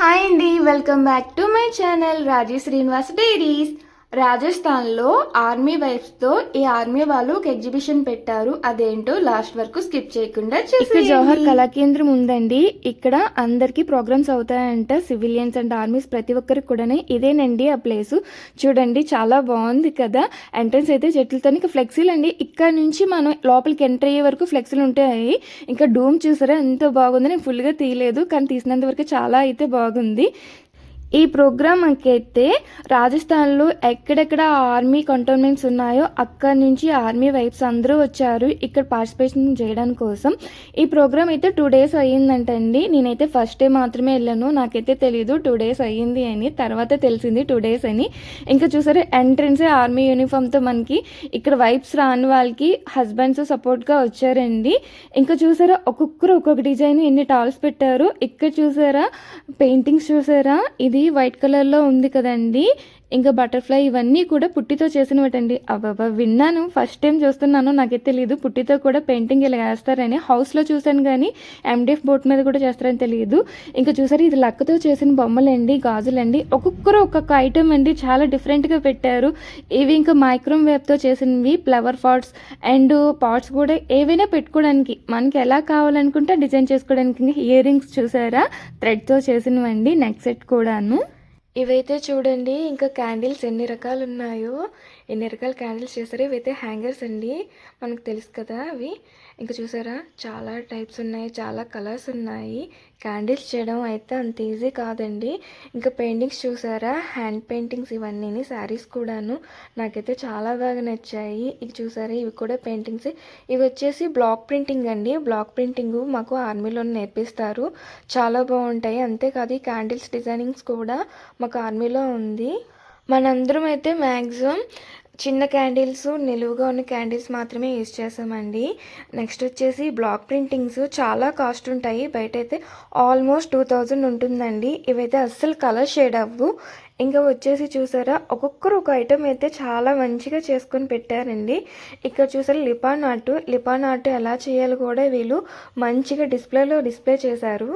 Hi అండి welcome back to my channel Raji Srinivas diaries. రాజస్థాన్లో army వైఫ్స్తో ఈ ఆర్మీ వాళ్ళు ఒక ఎగ్జిబిషన్ పెట్టారు. అదేంటో లాస్ట్ వరకు స్కిప్ చేయకుండా ఇక్కడ జవహర్ కళా కేంద్రం ఉందండి. ఇక్కడ అందరికి ప్రోగ్రామ్స్ అవుతాయంట. సివిలియన్స్ అండ్ ఆర్మీస్ ప్రతి ఒక్కరికి కూడా ఇదేనండి ఆ ప్లేస్. చూడండి చాలా బాగుంది కదా. ఎంట్రన్స్ అయితే చెట్లతో ఇంకా ఫ్లెక్సీలు అండి. ఇక్కడ నుంచి మనం లోపలికి ఎంటర్ అయ్యే వరకు ఫ్లెక్సీలు ఉంటాయి. ఇంకా డూమ్ చూసారా? ఎంత బాగుంది. నేను ఫుల్గా తీయలేదు. కానీ తీసినంత వరకు చాలా అయితే బాగుంది. ఈ ప్రోగ్రామ్ అయితే రాజస్థాన్లో ఎక్కడెక్కడ ఆర్మీ కంటోన్మెంట్స్ ఉన్నాయో అక్కడ నుంచి ఆర్మీ వైఫ్స్ అందరూ వచ్చారు ఇక్కడ పార్టిసిపేషన్ చేయడానికి కోసం. ఈ ప్రోగ్రామ్ అయితే టూ డేస్ అయ్యిందంటండి నేనైతే ఫస్ట్ డే మాత్రమే వెళ్ళాను. నాకైతే తెలియదు టూ డేస్ అయ్యింది అని తర్వాత తెలిసింది టూ డేస్ అని. ఇంకా చూసారు ఎంట్రన్స్ ఆర్మీ యూనిఫామ్తో మనకి ఇక్కడ వైఫ్స్ రాని వాళ్ళకి హస్బెండ్స్ సపోర్ట్గా వచ్చారండి. ఇంకా చూసారా ఒక్కొక్కరు ఒక్కొక్క డిజైన్ ఎన్ని టాల్స్ పెట్టారు. ఇక్కడ చూసారా పెయింటింగ్స్ చూసారా ఇది వైట్ కలర్లో ఉంది కదండి. ఇంకా బటర్ఫ్లై ఇవన్నీ కూడా పుట్టితో చేసినవటండి. అబ్బాబా విన్నాను. ఫస్ట్ టైం చూస్తున్నాను. నాకైతే తెలియదు పుట్టితో కూడా పెయింటింగ్ ఇలా వేస్తారని హౌస్లో చూశాను కానీ ఎండిఎఫ్ బోట్ మీద కూడా చేస్తారని తెలియదు ఇంకా చూసారు ఇది లక్కతో చేసిన బొమ్మలండి గాజులండి. ఒక్కొక్కరు ఒక్కొక్క ఐటమ్ అండి. చాలా డిఫరెంట్గా పెట్టారు. ఇవి ఇంకా మైక్రోవేవ్తో చేసినవి ఫ్లవర్ పాట్స్ అండ్ పాట్స్ కూడా ఏవైనా పెట్టుకోవడానికి. మనకి ఎలా కావాలనుకుంటే డిజైన్ చేసుకోవడానికి ఇయర్ రింగ్స్ చూసారా? థ్రెడ్తో చేసినవండి. నెక్ సెట్ కూడాను. ఇవైతే చూడండి ఇంకా క్యాండిల్స్ ఎన్ని రకాలు ఉన్నాయో ఎన్ని రకాల క్యాండిల్స్ చేశారు ఇవైతే హ్యాంగర్స్ అండి. మనకు తెలుసు కదా అవి. ఇంకా చూసారా? చాలా టైప్స్ ఉన్నాయి చాలా కలర్స్ ఉన్నాయి. క్యాండిల్స్ చేయడం అయితే అంత ఈజీ కాదండి. ఇంకా పెయింటింగ్స్ చూసారా? హ్యాండ్ పెయింటింగ్స్ ఇవన్నీ శారీస్ కూడాను. నాకైతే చాలా బాగా నచ్చాయి. ఇవి చూసారా? ఇవి కూడా పెయింటింగ్స్. ఇవి వచ్చేసి బ్లాక్ ప్రింటింగ్ అండి. బ్లాక్ ప్రింటింగ్ మాకు ఆర్మీలో నేర్పిస్తారు. చాలా బాగుంటాయి. అంతేకాదు ఈ క్యాండిల్స్ డిజైనింగ్స్ కూడా మాకు ఆర్మీలో ఉంది. మనందరం అయితే మ్యాక్సిమం చిన్న క్యాండిల్స్ నిలువుగా ఉన్న క్యాండిల్స్ మాత్రమే యూజ్ చేసామండి నెక్స్ట్ వచ్చేసి బ్లాక్ ప్రింటింగ్స్ చాలా కాస్ట్ ఉంటాయి. బయట అయితే ఆల్మోస్ట్ టూ థౌజండ్ ఉంటుందండి. ఇవైతే అస్సలు కలర్ షేడ్ అవ్వు. ఇంకా వచ్చేసి చూసారా ఒక్కొక్కరు ఒక ఐటెం అయితే చాలా మంచిగా చేసుకొని పెట్టారండి. ఇక్కడ చూసారా లిపాన్ ఆర్ట్. లిపాన్ ఆర్ట్ ఎలా చేయాలో కూడా వీళ్ళు మంచిగా డిస్ప్లేలో డిస్ప్లే చేశారు.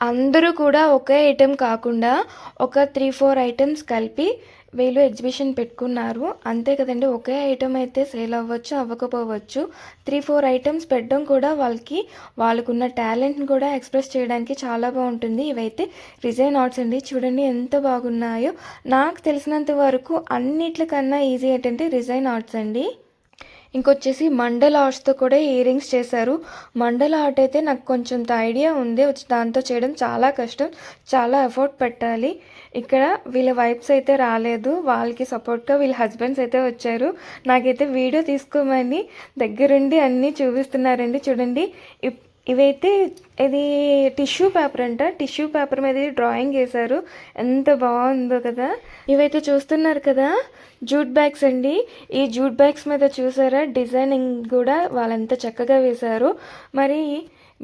అందరూ కూడా ఒకే ఐటెం కాకుండా ఒక త్రీ ఫోర్ ఐటమ్స్ కలిపి వీళ్ళు ఎగ్జిబిషన్ పెట్టుకున్నారు. అంతే కదండి ఒకే ఐటమ్ అయితే సేల్ అవ్వచ్చు అవ్వకపోవచ్చు. త్రీ ఫోర్ ఐటమ్స్ పెట్టడం కూడా వాళ్ళకి వాళ్ళకున్న టాలెంట్ని కూడా ఎక్స్ప్రెస్ చేయడానికి చాలా బాగుంటుంది. ఇవైతే రిజైన్ ఆర్ట్స్ అండి. చూడండి ఎంత బాగున్నాయో. నాకు తెలిసినంత వరకు అన్నిట్లకన్నా ఈజీ ఏంటంటే రిజైన్ ఆర్ట్స్ అండి. ఇంకొచ్చేసి మండల్ ఆర్ట్స్తో కూడా ఇయర్ రింగ్స్ చేశారు. మండల్ ఆర్ట్ అయితే నాకు కొంచెం ఐడియా ఉంది. దాంతో చేయడం చాలా కష్టం. చాలా ఎఫర్ట్ పెట్టాలి. ఇక్కడ వీళ్ళ వైఫ్స్ అయితే రాలేదు వాళ్ళకి సపోర్ట్గా వీళ్ళ హస్బెండ్స్ అయితే వచ్చారు. నాకైతే వీడియో తీసుకోమని దగ్గరుండి అన్నీ చూపిస్తున్నారండి చూడండి. ఇవైతే ఇది టిష్యూ పేపర్ అంట. టిష్యూ పేపర్ మీద డ్రాయింగ్ వేశారు ఎంత బాగుందో కదా. ఇవైతే చూస్తున్నారు కదా జూట్ బ్యాగ్స్ అండి. ఈ జూట్ బ్యాగ్స్ మీద చూసారా? డిజైనింగ్ కూడా వాళ్ళంత చక్కగా వేశారు. మరి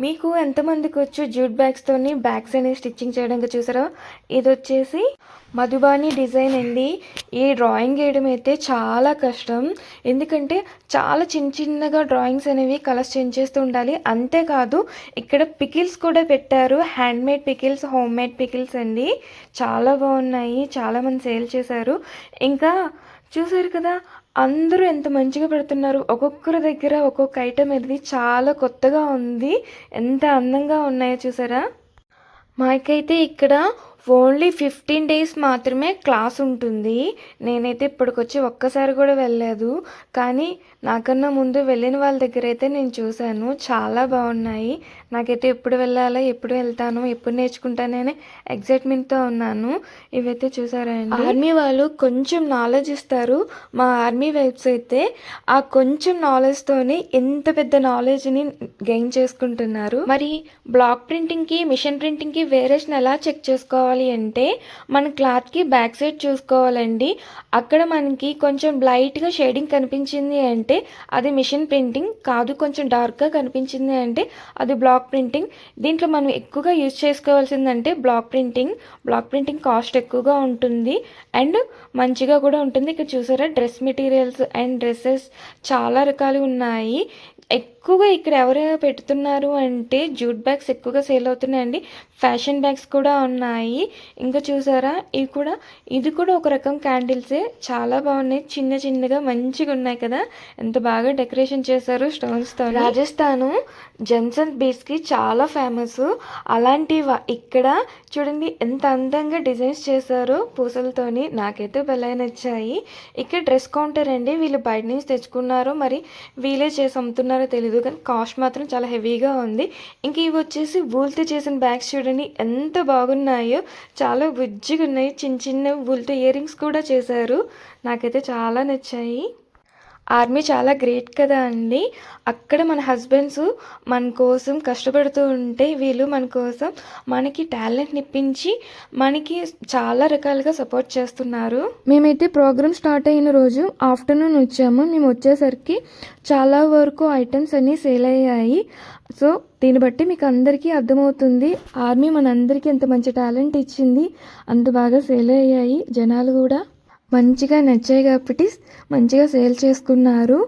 మీకు ఎంతమందికి వచ్చు జూట్ బ్యాగ్స్తోని బ్యాగ్స్ అనేవి స్టిచ్చింగ్ చేయడానికి చూసారో? ఇది వచ్చేసి మధుబాని డిజైన్ అండి. ఈ డ్రాయింగ్ వేయడం అయితే చాలా కష్టం. ఎందుకంటే చాలా చిన్న చిన్నగా డ్రాయింగ్స్ అనేవి కలర్స్ చేంజ్ చేస్తూ ఉండాలి. అంతేకాదు ఇక్కడ పికిల్స్ కూడా పెట్టారు. Hand made pickles home made pickles అండి. చాలా బాగున్నాయి. చాలామంది సేల్ చేశారు. ఇంకా చూసారు కదా అందరూ ఎంత మంచిగా పెడుతున్నారు? ఒక్కొక్కరి దగ్గర ఒక్కొక్క ఐటమ్ ఇది చాలా కొత్తగా ఉంది. ఎంత అందంగా ఉన్నాయో చూసారా? మాకైతే ఇక్కడ ఓన్లీ ఫిఫ్టీన్ డేస్ మాత్రమే క్లాస్ ఉంటుంది. నేనైతే ఇప్పటికొచ్చి ఒక్కసారి కూడా వెళ్ళలేదు. కానీ నాకన్నా ముందు వెళ్ళిన వాళ్ళ దగ్గర అయితే నేను చూశాను. చాలా బాగున్నాయి. నాకైతే ఎప్పుడు వెళ్ళాలో ఎప్పుడు వెళ్తాను ఎప్పుడు నేర్చుకుంటాననే ఎగ్జైట్మెంట్తో ఉన్నాను. ఇవైతే చూసారా అండి? ఆర్మీ వాళ్ళు కొంచెం నాలెడ్జ్ ఇస్తారు. మా ఆర్మీ వైబ్స్ అయితే ఆ కొంచెం నాలెడ్జ్తోనే ఎంత పెద్ద నాలెడ్జ్ని గెయిన్ చేసుకుంటున్నారు. మరి బ్లాక్ ప్రింటింగ్కి మిషన్ ప్రింటింగ్కి వేరియేషన్ ఎలా చెక్ చేసుకోవాలి? అంటే మన క్లాత్కి బ్యాక్ సైడ్ చూసుకోవాలండి. అక్కడ మనకి కొంచెం లైట్గా షేడింగ్ కనిపించింది అంటే అది మిషన్ ప్రింటింగ్ కాదు కొంచెం డార్క్గా కనిపించింది అంటే అది బ్లాక్ ప్రింటింగ్. దీంట్లో మనం ఎక్కువగా use చేసుకోవాల్సిందంటే block printing. Block printing cost ఎక్కువగా ఉంటుంది అండ్ మంచిగా కూడా ఉంటుంది. ఇక్కడ చూసారా డ్రెస్ మెటీరియల్స్ అండ్ డ్రెస్సెస్ చాలా రకాలు ఉన్నాయి. ఎక్- ఎక్కువగా ఇక్కడ ఎవరు పెడుతున్నారు అంటే జూట్ బ్యాగ్స్ ఎక్కువగా సేల్ అవుతున్నాయండి. ఫ్యాషన్ బ్యాగ్స్ కూడా ఉన్నాయి. ఇంకా చూసారా? ఇవి కూడా ఇది కూడా ఒక రకం క్యాండిల్సే. చాలా బాగున్నాయి. చిన్న చిన్నగా మంచిగా ఉన్నాయి కదా. ఎంత బాగా డెకరేషన్ చేశారు స్టోన్స్తో రాజస్థాను జెమ్సన్ బీచ్కి చాలా ఫేమస్. అలాంటి ఇక్కడ చూడండి ఎంత అందంగా డిజైన్స్ చేశారో పూసలతోని నాకైతే భలే నచ్చాయి. ఇక్కడ డ్రెస్ కౌంటర్ అండి. వీళ్ళు బయట నుంచి తెచ్చుకున్నారో. మరి వీళ్ళే చేసి అమ్ముతున్నారో తెలియదు కానీ కాస్ట్ మాత్రం చాలా హెవీగా ఉంది. ఇంక ఇవి వచ్చేసి వూల్తో చేసిన బ్యాగ్స్ చూడండి ఎంత బాగున్నాయో. చాలా బుజ్జిగా ఉన్నాయి. చిన్న చిన్న వూల్తో ఇయర్ రింగ్స్ కూడా చేశారు. నాకైతే చాలా నచ్చాయి. ఆర్మీ చాలా గ్రేట్ కదా అండి. అక్కడ మన హస్బెండ్స్ మన కోసం కష్టపడుతూ ఉంటే వీళ్ళు మన కోసం మనకి టాలెంట్ నిప్పించి మనకి చాలా రకాలుగా సపోర్ట్ చేస్తున్నారు. మేమైతే ప్రోగ్రామ్ స్టార్ట్ అయిన రోజు ఆఫ్టర్నూన్ వచ్చాము. మేము వచ్చేసరికి చాలా వరకు ఐటమ్స్ అన్నీ సేల్ అయ్యాయి. సో దీన్ని బట్టి మీకు అందరికీ అర్థమవుతుంది. ఆర్మీ మనందరికీ ఎంత మంచి టాలెంట్ ఇచ్చింది. అంత బాగా సేల్ అయ్యాయి జనాలు కూడా. మంచిగా నచ్చాయి కాబట్టి మంచిగా సేల్ చేసుకున్నారు.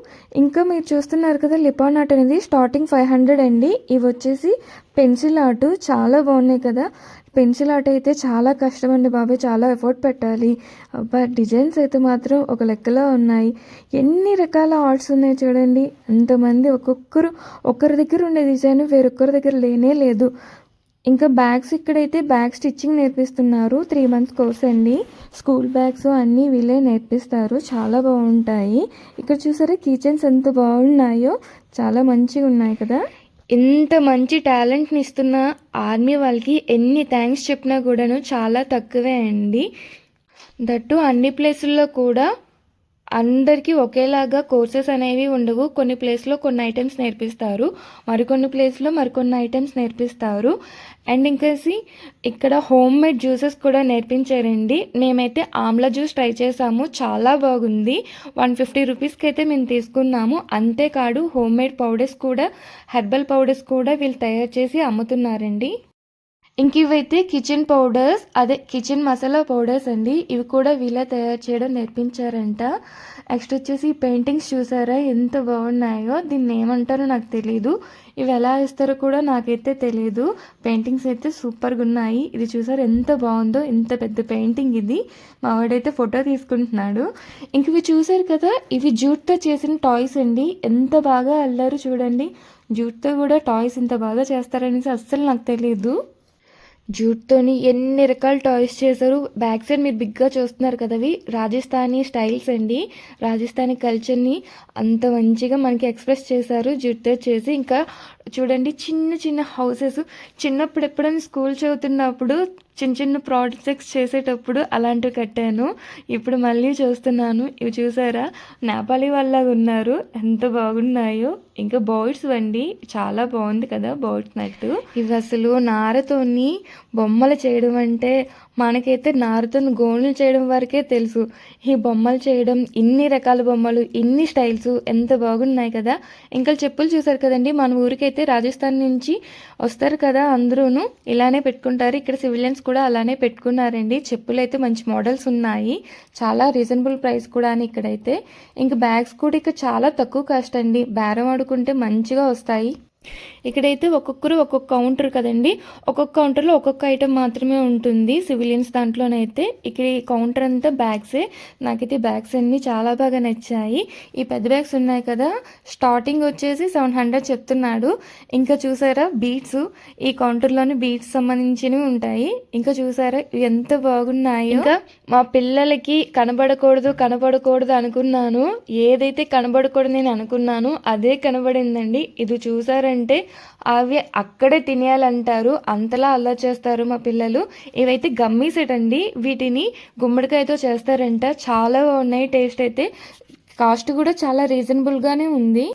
ఇంకా మీరు చూస్తున్నారు కదా లిపాన్ ఆర్ట్ అనేది స్టార్టింగ్ ఫైవ్ హండ్రెడ్ అండి. ఇవి వచ్చేసి పెన్సిల్ ఆర్ట్ చాలా బాగున్నాయి కదా. పెన్సిల్ ఆర్ట్ అయితే చాలా కష్టం అండి బాబాయ్ చాలా ఎఫర్ట్ పెట్టాలి. అబ్బా డిజైన్స్ అయితే మాత్రం ఒక లెక్కలో ఉన్నాయి. ఎన్ని రకాల ఆర్ట్స్ ఉన్నాయి చూడండి. ఎంతమంది ఒక్కొక్కరు ఒక్కరి దగ్గర ఉండే డిజైన్ వేరొక్కరి దగ్గర లేనే లేదు. ఇంకా బ్యాగ్స్ ఇక్కడైతే బ్యాగ్ స్టిచ్చింగ్ నేర్పిస్తున్నారు. త్రీ మంత్స్ కోర్స్ అండి. స్కూల్ బ్యాగ్స్ అన్నీ వీళ్ళే నేర్పిస్తారు. చాలా బాగుంటాయి. ఇక్కడ చూసారా కిచెన్స్ ఎంత బాగున్నాయో. చాలా మంచిగా ఉన్నాయి కదా. ఇంత మంచి టాలెంట్ని ఇస్తున్న ఆర్మీ వాళ్ళకి ఎన్ని థ్యాంక్స్ చెప్పినా కూడాను చాలా తక్కువే అండి. దట్టు అన్ని ప్లేసుల్లో కూడా అందరికీ ఒకేలాగా కోర్సెస్ అనేవి ఉండవు. కొన్ని ప్లేస్లో కొన్ని ఐటమ్స్ నేర్పిస్తారు. మరికొన్ని ప్లేస్లో మరికొన్ని ఐటమ్స్ నేర్పిస్తారు. అండ్ ఇంకేసి ఇక్కడ హోమ్ మేడ్ జ్యూసెస్ కూడా నేర్పించారండి. మేమైతే ఆమ్లా జ్యూస్ ట్రై చేసాము. చాలా బాగుంది. వన్ ఫిఫ్టీ రూపీస్కి అయితే మేము తీసుకున్నాము. అంతేకాదు హోమ్ మేడ్ పౌడర్స్ కూడా హెర్బల్ పౌడర్స్ కూడా వీళ్ళు తయారు చేసి అమ్ముతున్నారండి. ఇంక ఇవైతే కిచెన్ పౌడర్స్ అదే కిచెన్ మసాలా పౌడర్స్ అండి. ఇవి కూడా వీళ్ళే తయారు చేయడం నేర్పించారంట. నెక్స్ట్ వచ్చేసి పెయింటింగ్స్ చూసారా? ఎంత బాగున్నాయో. దీన్ని ఏమంటారో నాకు తెలియదు ఇవి ఎలా ఇస్తారో కూడా నాకైతే తెలియదు పెయింటింగ్స్ అయితే సూపర్గా ఉన్నాయి. ఇది చూసారు? ఎంత బాగుందో. ఎంత పెద్ద పెయింటింగ్ ఇది. మావాడైతే ఫోటో తీసుకుంటున్నాడు. ఇంక ఇవి చూసారు కదా? ఇవి జూట్తో చేసిన టాయ్స్ అండి. ఎంత బాగా అల్లారు చూడండి. జూట్తో కూడా టాయ్స్ ఇంత బాగా చేస్తారనేసి అస్సలు నాకు తెలియదు జూట్తోని ఎన్ని రకాల టాయ్స్ చేశారు. బ్యాక్ సైడ్ మీరు బిగ్గా చూస్తున్నారు కదా అవి. రాజస్థానీ స్టైల్స్ అండి. రాజస్థానీ కల్చర్ని అంత మంచిగా మనకి ఎక్స్ప్రెస్ చేశారు. జూట్తో చేసి ఇంకా చూడండి చిన్న చిన్న హౌసెస్ చిన్నప్పుడు ఎప్పుడైనా స్కూల్ చదువుతున్నప్పుడు చిన్న చిన్న ప్రాజెక్ట్స్ చేసేటప్పుడు అలాంటివి కట్టాను. ఇప్పుడు మళ్ళీ చూస్తున్నాను. ఇవి చూసారా? నేపాలి వాళ్ళగా ఉన్నారు. ఎంత బాగున్నాయో. ఇంకా బర్డ్స్ వండి. చాలా బాగుంది కదా బర్డ్స్ నట్టు. ఇవి అసలు నారతోని బొమ్మలు చేయడం అంటే మనకైతే నారతో గోణులు చేయడం వరకే తెలుసు. ఈ బొమ్మలు చేయడం ఇన్ని రకాల బొమ్మలు ఇన్ని స్టైల్స్ ఎంత బాగున్నాయి కదా. ఇంకా చెప్పులు చూసారు కదండి? మన ఊరికైతే అయితే రాజస్థాన్ నుంచి వస్తారు కదా అందరూను ఇలానే పెట్టుకుంటారు. ఇక్కడ సివిలియన్స్ కూడా అలానే పెట్టుకున్నారండి. చెప్పులు అయితే మంచి మోడల్స్ ఉన్నాయి. చాలా రీజనబుల్ ప్రైస్ కూడా అని ఇక్కడైతే. ఇంకా బ్యాగ్స్ కూడా ఇక్కడ చాలా తక్కువ కాస్ట్ అండి బేరం ఆడుకుంటే మంచిగా వస్తాయి. ఇక్కడైతే ఒక్కొక్కరు ఒక్కొక్క కౌంటర్ కదండి. ఒక్కొక్క కౌంటర్లో ఒక్కొక్క ఐటెం మాత్రమే ఉంటుంది. సివిలియన్స్ దాంట్లోనైతే ఇక్కడ ఈ కౌంటర్ అంతా బ్యాగ్సే నాకైతే బ్యాగ్స్ అన్నీ చాలా బాగా నచ్చాయి. ఈ పెద్ద బ్యాగ్స్ ఉన్నాయి కదా. స్టార్టింగ్ వచ్చేసి సెవెన్ హండ్రెడ్ చెప్తున్నాడు. ఇంకా చూసారా? బీట్స్ ఈ కౌంటర్లోని బీట్స్ సంబంధించినవి ఉంటాయి. ఇంకా చూసారా? ఎంత బాగున్నాయో. ఇంకా మా పిల్లలకి కనబడకూడదు కనబడకూడదు అనుకున్నాను. ఏదైతే కనబడకూడదు నేను అనుకున్నాను అదే కనబడిందండి. ఇది చూసారంటే అవి అక్కడే తినేయాలంటారు. అంతలా అలా చేస్తారు మా పిల్లలు. ఇవైతే గమ్మీ సెట్ అండి. వీటిని గుమ్మడికాయతో చేస్తారంట. చాలా బాగున్నాయి టేస్ట్ అయితే. కాస్ట్ కూడా చాలా రీజనబుల్గానే ఉంది.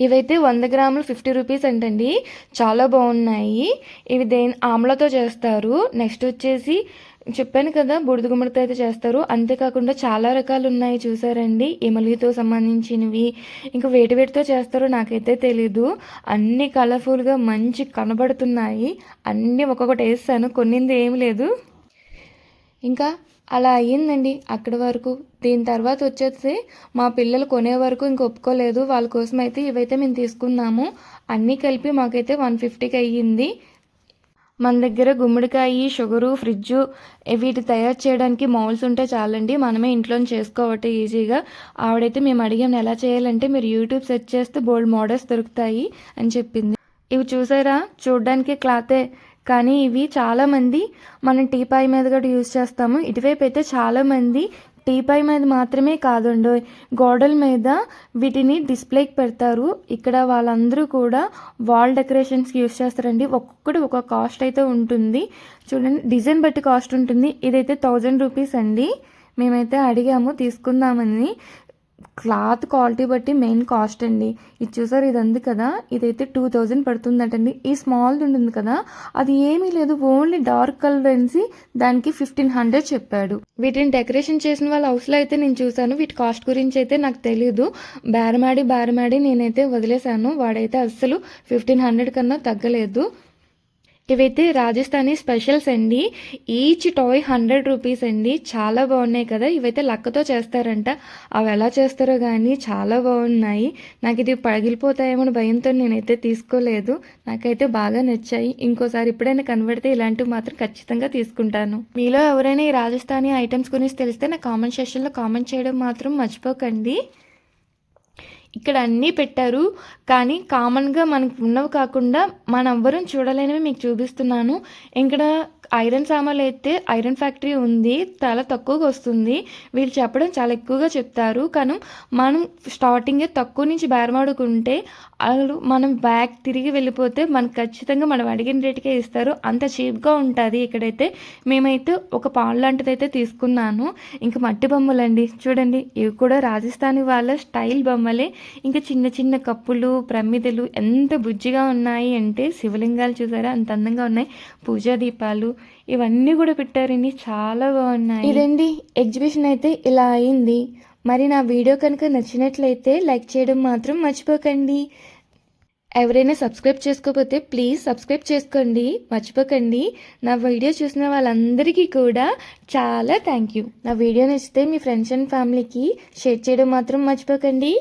ఇవైతే వంద గ్రాములు ఫిఫ్టీ రూపీస్ అంటండి. చాలా బాగున్నాయి. ఇవి దేని ఆమ్లతో చేస్తారు. నెక్స్ట్ వచ్చేసి చెప్పాను కదా బుడిద గుమ్మడితో అయితే చేస్తారు. అంతేకాకుండా చాలా రకాలు ఉన్నాయి చూసారండి. ఎమలితో సంబంధించినవి ఇంకా వేటి వేటితో చేస్తారో నాకైతే తెలీదు. అన్ని కలర్ఫుల్గా మంచి కనబడుతున్నాయి. అన్నీ ఒక్కొక్కటి వేస్తాను కొన్నింది ఏం లేదు. ఇంకా అలా అయ్యిందండి. అక్కడి వరకు దీని తర్వాత వచ్చేసి మా పిల్లలు కొనే వరకు ఇంక ఒప్పుకోలేదు. వాళ్ళ కోసం అయితే ఇవైతే మేము తీసుకున్నాము. అన్నీ కలిపి మాకైతే వన్ ఫిఫ్టీకి అయ్యింది. మన దగ్గర గుమ్మడికాయ షుగరు ఫ్రిడ్జ్ వీటి తయారు చేయడానికి మౌల్స్ ఉంటే చాలండి. మనమే ఇంట్లో చేసుకోవటం ఈజీగా. ఆవిడైతే మేము అడిగాం ఎలా చేయాలంటే మీరు యూట్యూబ్ సెర్చ్ చేస్తే బోల్డ్ మోడల్స్ దొరుకుతాయి అని చెప్పింది. ఇవి చూసారా? చూడడానికి క్లాతే. కానీ ఇవి చాలామంది మనం టీపాయ్ మీద కూడా యూజ్ చేస్తాము. ఇటువైపు అయితే చాలామంది టీపై మీద మాత్రమే కాదండి గోడల మీద వీటిని డిస్ప్లేకి పెడతారు. ఇక్కడ వాళ్ళందరూ కూడా వాల్ డెకరేషన్స్కి యూస్ చేస్తారండి. ఒక్కొక్కటి ఒక కాస్ట్ అయితే ఉంటుంది. చూడండి డిజైన్ బట్టి కాస్ట్ ఉంటుంది. ఇదైతే థౌజండ్ రూపీస్ అండి. మేమైతే అడిగాము తీసుకుందామని. క్లాత్ క్వాలిటీ బట్టి మెయిన్ కాస్ట్ అండి. ఇది చూసారు ఇది ఉంది కదా? ఇదైతే టూ థౌజండ్ పడుతుందటండి. ఈ స్మాల్ది ఉంటుంది కదా? అది ఏమీ లేదు ఓన్లీ డార్క్ కలర్ అనేసి దానికి ఫిఫ్టీన్ హండ్రెడ్ చెప్పాడు. వీటిని డెకరేషన్ చేసిన వాళ్ళ హౌస్లో అయితే నేను చూసాను వీటి కాస్ట్ గురించి అయితే నాకు తెలియదు బేరమాడి బేరమాడి నేనైతే వదిలేశాను. వాడైతే అస్సలు ఫిఫ్టీన్ హండ్రెడ్ కన్నా తగ్గలేదు. ఇవైతే రాజస్థానీ స్పెషల్స్ అండి. ఈచ్ టాయ్ హండ్రెడ్ రూపీస్ అండి. చాలా బాగున్నాయి కదా. ఇవైతే లక్కతో చేస్తారంట. అవి ఎలా చేస్తారో కానీ చాలా బాగున్నాయి. నాకు ఇది పగిలిపోతాయేమో అని భయంతో నేనైతే తీసుకోలేదు. నాకైతే బాగా నచ్చాయి. ఇంకోసారి ఎప్పుడైనా కనబడితే ఇలాంటివి మాత్రం ఖచ్చితంగా తీసుకుంటాను. మీలో ఎవరైనా ఈ రాజస్థానీ ఐటమ్స్ గురించి తెలిస్తే నా కామెంట్ సెక్షన్లో కామెంట్ చేయడం మాత్రం మర్చిపోకండి. ఇక్కడ అన్నీ పెట్టారు. కానీ కామన్గా మనకు ఉన్నవి కాకుండా మన ఎవ్వరం చూడలేనివి మీకు చూపిస్తున్నాను. ఇక్కడ ఐరన్ సామాన్లు అయితే ఐరన్ ఫ్యాక్టరీ ఉంది. చాలా తక్కువగా వస్తుంది. వీళ్ళు చెప్పడం చాలా ఎక్కువగా చెప్తారు. కానీ మనం స్టార్టింగే తక్కువ నుంచి బేరమాడుకుంటే వాళ్ళు మనం బ్యాక్ తిరిగి వెళ్ళిపోతే మనకు ఖచ్చితంగా మనం అడిగిన రేటుకే ఇస్తారు. అంత చీప్గా ఉంటుంది ఇక్కడైతే. మేమైతే ఒక పాన్ లాంటిది అయితే తీసుకున్నాను. ఇంకా మట్టి బొమ్మలండి. చూడండి ఇవి కూడా రాజస్థానీ వాళ్ళ స్టైల్ బొమ్మలే. ఇంకా చిన్న చిన్న కప్పులు ప్రమిదలు ఎంత బుజ్జిగా ఉన్నాయి అంటే శివలింగాలు చూసారా? అంత అందంగా ఉన్నాయి. పూజా దీపాలు ఇవన్నీ కూడా పెట్టారండి చాలా బాగున్నాయి. ఇదండి ఎగ్జిబిషన్ అయితే ఇలా అయింది. మరి నా వీడియో కనుక నచ్చినట్లయితే లైక్ చేయడం మాత్రం మర్చిపోకండి. ఎవరైనా సబ్స్క్రైబ్ చేసుకోకపోతే ప్లీజ్ సబ్స్క్రైబ్ చేసుకోండి. మర్చిపోకండి. నా వీడియో చూసిన వాళ్ళందరికీ కూడా చాలా థ్యాంక్ యూ. నా వీడియో నచ్చితే మీ ఫ్రెండ్స్ అండ్ ఫ్యామిలీకి షేర్ చేయడం మాత్రం మర్చిపోకండి.